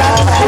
ดัน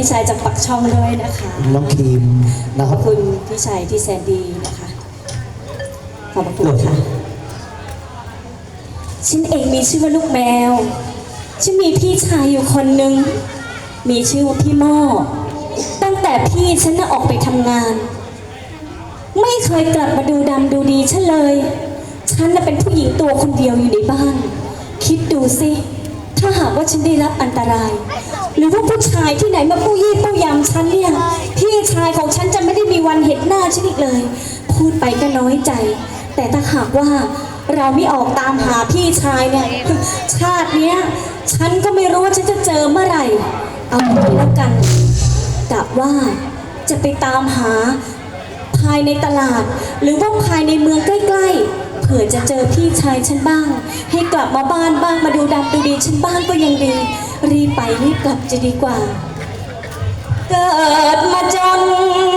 พระกับคุณพี่ชายจากปักช่องด้วยนะคะ น้องครีมนะขคอรับบคุณพี่ชายที่แสนดีนะคะ ขอบพระคุณค่ะ ฉันเองมีชื่อว่าลูกแมว ฉันมีพี่ชายอยู่คนหนึ่ง มีชื่อว่าพี่หม้อตั้งแต่พี่ฉันน่ะออกไปทำงาน ไม่เคยกลับมาดูดำดูดีฉันเลย ฉันน่ะเป็นผู้หญิงตัวคนเดียวอยู่ในบ้าน คิดดูสิ ถ้าหากว่าฉันได้รับอันตราย หรือว่าผู้ชายที่ไหนมาปู้ยี่ปู้ยำฉันเนี่ย พี่ชายของฉันจะไม่ได้มีวันเห็นหน้าฉันอีกเลย พูดไปก็น้อยใจ แต่ถ้าหากว่าเราไม่ออกตามหาพี่ชายเนี่ย ชาติเนี้ย ฉันก็ไม่รู้ว่าฉันจะเจอเมื่อไหร่ เอาอย่างแล้วกันกะว่าจะไปตามหาภายในตลาด หรือว่าภายในเมืองใกล้ๆ เผื่อจะเจอพี่ชายฉันบ้าง ให้กลับมาบ้านบ้างมาดูดำดูดีฉันบ้างก็ยังดี รีบไปรีบกลับจะดีกว่า เกิดมาจน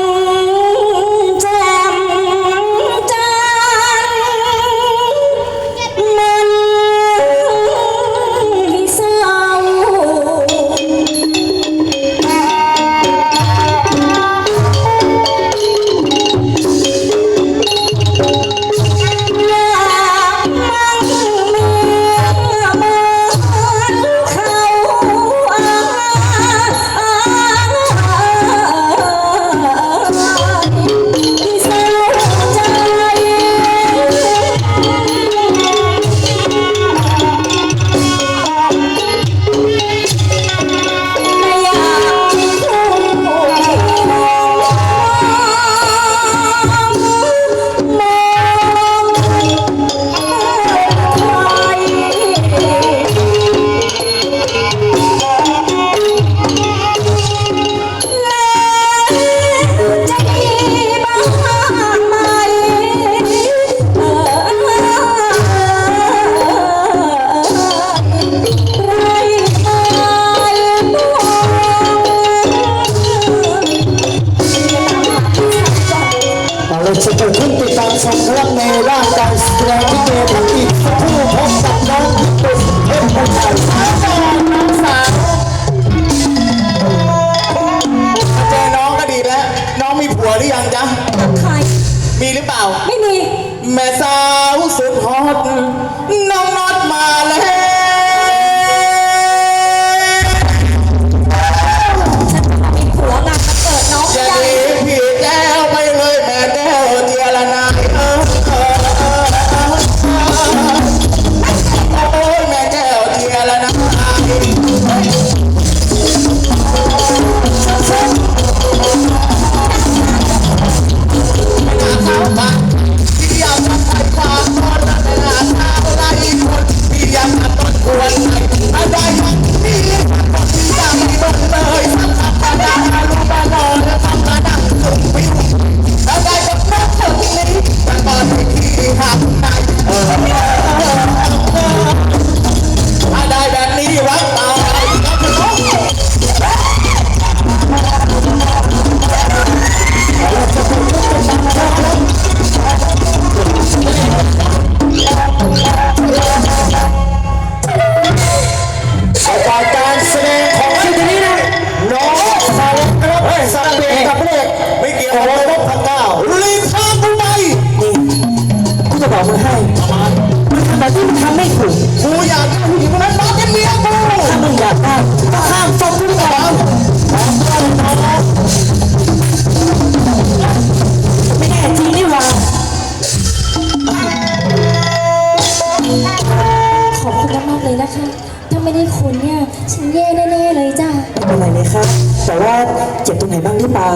แต่ว่าเจ็บตรงไหนบ้างหรือเปล่า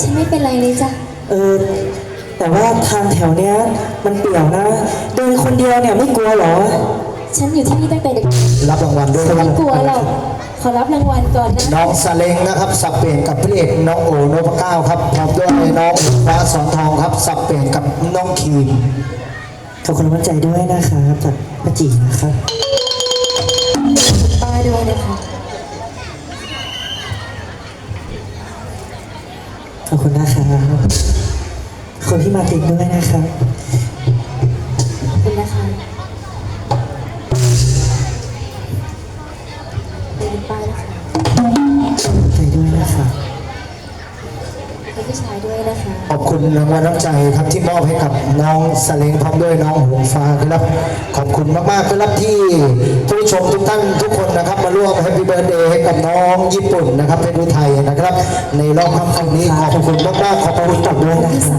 ฉันไม่เป็นไรเลยจ้ะ เออ แต่ว่าทางแถวเนี้ยมันเปี่ยวนะ เดินคนเดียวเนี่ยไม่กลัวเหรอ ฉันอยู่ที่นี่ตั้งแต่เด็กรับรางวัลด้วยไม่กลัวหรอก ขอรับรางวัลก่อนนะ น้องสาเล้งนะครับ สับเปลี่ยนกับพระเอกน้องโอโนพเก้าครับพร้อมด้วยน้องฟ้าสอนทองครับ สับเปลี่ยนกับน้องคีมขอบคุณน้ำใจด้วยนะครับจากป้าจีนะครับป้าด้วยนะคะ ขอบคุณนะครับขอบคุณที่มาติดด้วยนะครับ ขอบคุณนะคะขอบคุณป้านะคะใจด้วยนะครับขอบคุณ พี่ชายด้วยนะคะ ขอบคุณรางวัลน้ำใจครับที่มอบให้กับน้องสาเล้งพร้อมด้วยน้องหงฟ้าครับ ขอบคุณมากๆครับที่ผู้ชมทุกท่านทุกคนนะครับ มาร่วมแฮปปี้เบิร์ดเดย์ให้กับน้องญี่ปุ่นนะครับเป็นอุทัยนะครับ ในรอบค่ำคืนนี้ขอบคุณมากๆขอบคุณต่อด้วยนะครับ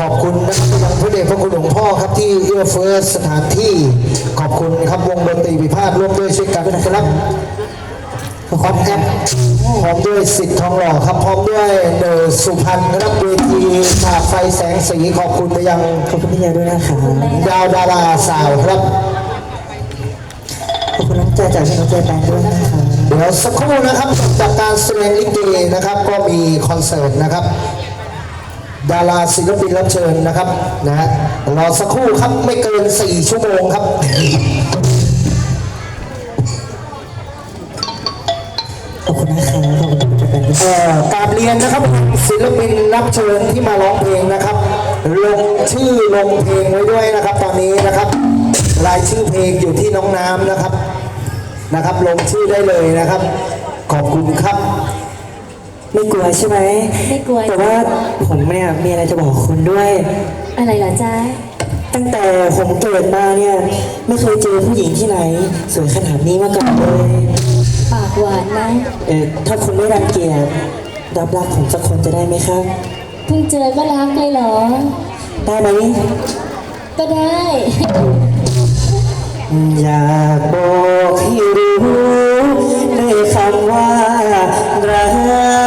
ขอบคุณนะครับยังพระเดชพระคุณหลวงพ่อครับที่เอื้อเฟื้อสถานที่ ขอบคุณครับวงดนตรีวิพาทร่วมด้วยช่วยกันนะครับ พร้อมครับพร้อมด้วยสิทธิ์ทองหล่อครับพร้อมด้วยเนอสุพรรณครับเวทีฉากไฟแสงสีขอบคุณไปยังขอบคุณพี่ยาด้วยนะครับดาวดาราสาวครับ ขอบคุณน้ำใจจากพี่น้องใจแปนด้วยนะครับเดี๋ยวสักครู่นะครับจากการแสดงลิเกนะครับ ก็มีคอนเสิร์ตนะครับดาราศิลปินรับเชิญนะครับนะฮะรอสักครู่ครับไม่เกิน 4 ชั่วโมงครับ กราบเรียนนะครับศิลปินรับเชิญที่มาร้องเพลงนะครับ ลงชื่อลงเพลงไว้ด้วยนะครับ ตอนนี้นะครับ รายชื่อเพลงอยู่ที่น้องน้ำนะครับนะครับ ลงชื่อได้เลยนะครับ ขอบคุณครับ ไม่กลัวใช่ไหมไม่กลัว แต่ว่าผมเนี่ยมีอะไรจะบอกคุณด้วย อะไรเหรอจ๊ะตั้งแต่ผมเกิดมาเนี่ย ไม่เคยเจอผู้หญิงที่ไหน สวยขนาดนี้มาก่อนเลย ปากหวานนะ เออถ้าคุณไม่รังเกียจรับรักผมสักคนจะได้ไหมครับ เพิ่งเจอก็รักเลยเหรอ ได้ไหมก็ได้ อยากบอกให้รู้ด้วยคำว่ารัก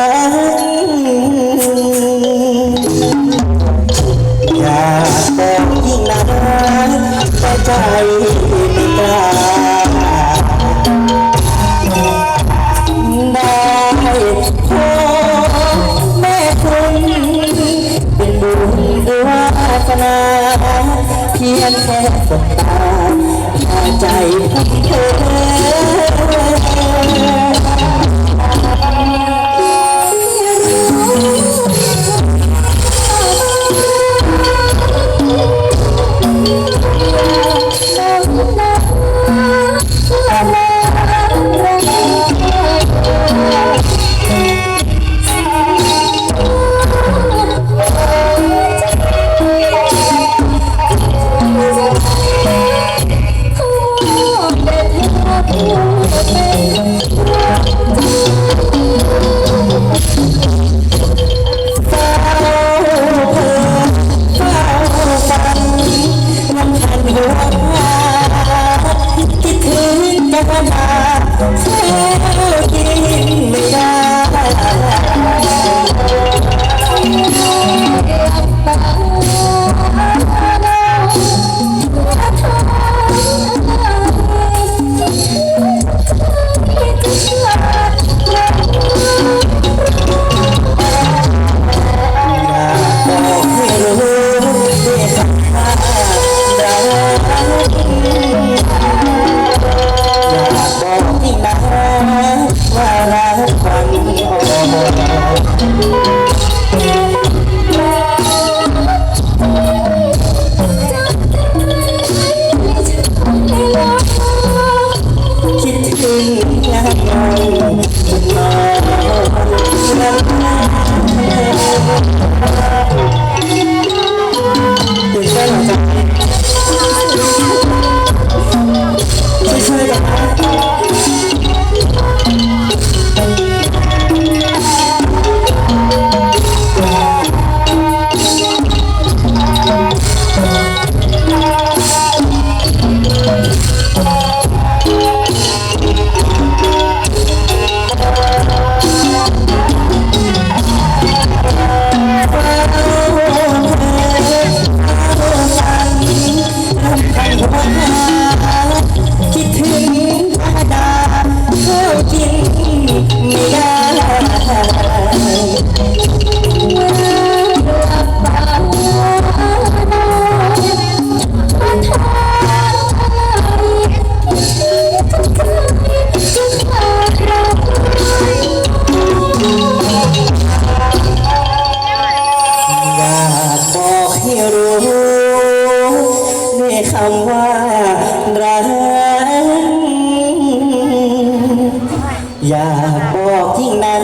บอกยิ่งนะ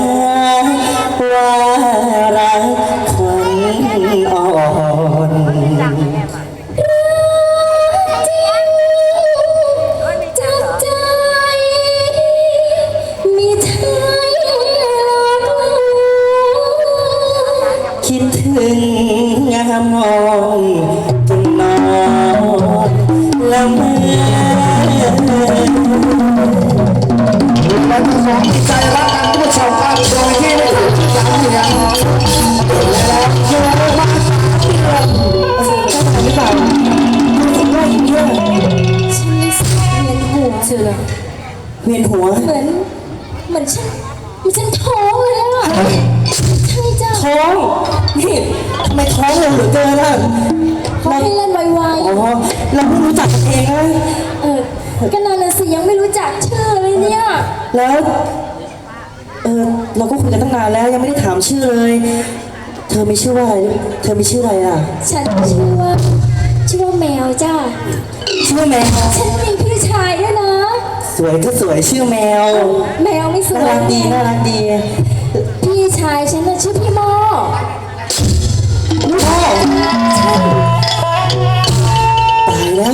ว่ารัก และทั้งสองใจรักกันผู้ชมครับโดยที่ไม่ถูกย้ำอย่างและโยนมาหรือเปล่าคิดว่าอย่างนี้ฉันรู้สึกเวียนหัวเชียวเลยเวียนหัวเหมือนเหมือนฉันเหมือนฉันท้องเลยอะใช่จ้ะท้องนี่ทำไมท้องเร็วเหลือเกินล่ะเขาให้เล่นไวอ๋อเราเพิ่งรู้จักกันเองนะ ๆเออก็นานนะสิยังไม่รู้จักชื่อเลยเนี่ย แล้วเออเราก็คุยกันตั้งนานแล้วยังไม่ได้ถามชื่อเลย เธอมีชื่อว่าอะไรเธอมีชื่ออะไรอะ ฉันชื่อว่าชื่อว่าแมวจ้าชื่อแมวฉันมีพี่ชายด้วยนะ สวยก็สวยชื่อแมว แมวไม่สวน่ายรักดีน่ารักดี พี่ชายฉันน่ะชื่อพี่โมพ่อตายแล้ว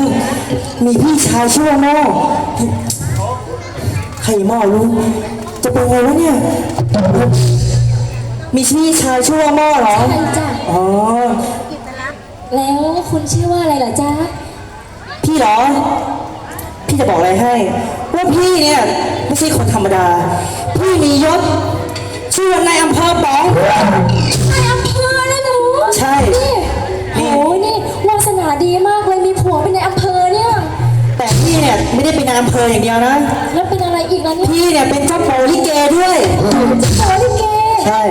มีพี่ชายชื่อว่าหม้อ ใครหม้อรู้ จะเป็นไงวะเนี่ย มีพี่ชายชื่อว่าหม้อเหรอใช่จ้ะอ๋อ แล้วคุณชื่อว่าอะไรเหรอจ๊ะพี่เหรอ พี่จะบอกอะไรให้ ว่าพี่เนี่ยไม่ใช่คนธรรมดา พี่มียศ ชื่อว่านายอำเภอป๋อง นายอำเภอนะหนูใช่ นี่โหนี่วาสนาดีมากเลยมีผัวเป็นนายอำเภอ เนี่ยแต่พี่เนี่ยไม่ได้เป็นนายอำเภออย่างเดียวนะ แล้วเป็นอะไรอีกล่ะเนี่ยพี่เนี่ยเป็นเจ้าโปลิเกด้วยจะขอลิเกใช่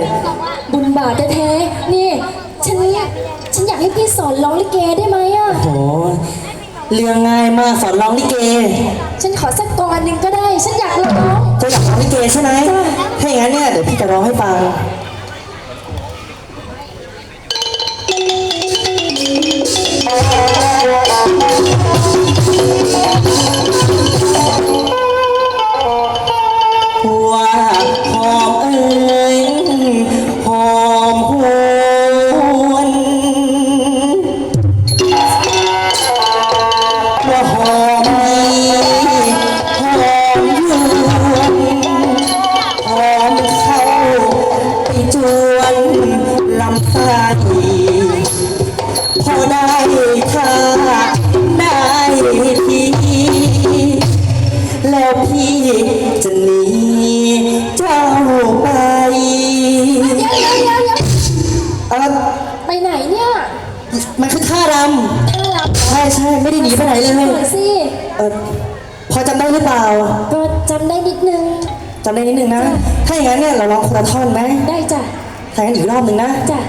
บุญบาปแท้ๆนี่ ฉันฉันอยากให้พี่สอนร้องลิเกได้ไหมอะ โห เรื่องง่ายมากสอนร้องลิเก ฉันขอสักกรหนึ่งก็ได้ ฉันอยากร้อง เจะอยากร้องลิเกใช่ไหมถ้าอย่างนั้นเนี่ยเดี๋ยวพี่จะร้องให้ฟัง ว่าขอมเอ่ย ได้หนีไปไหนเลยหน่อยสิ เออพอจำได้หรือเปล่าก็จำได้นิดนึง จำได้นิดนึงนะ ถ้าอย่างนั้นเนี่ยเราลองคนละท่อนไหมได้จ้ะ ถ้าอย่างนั้นอีกรอบหนึ่งนะ จ้ะ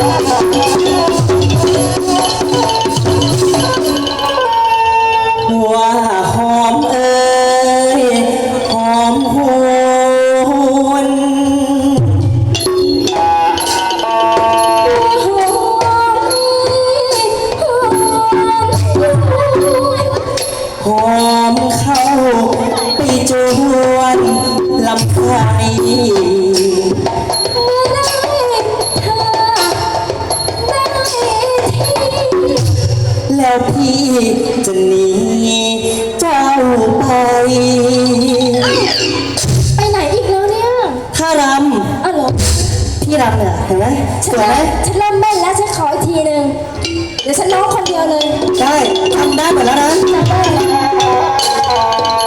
ว่า เข้าไปจวนลำไส้แล้วพี่จะหนีเจ้าไป ไปไหนอีกแล้วเนี่ยถ้ารำอ้าวเหรอพี่รำเนี่ยเห็นไหมสฉันวยไหมฉันเริ่มแม่นแล้วฉันขออีกทีหนึ่งเดี๋ยวฉันร้องคนเดียวเลยได้ทำได้หมดแล้วนะ จำได้ Oh,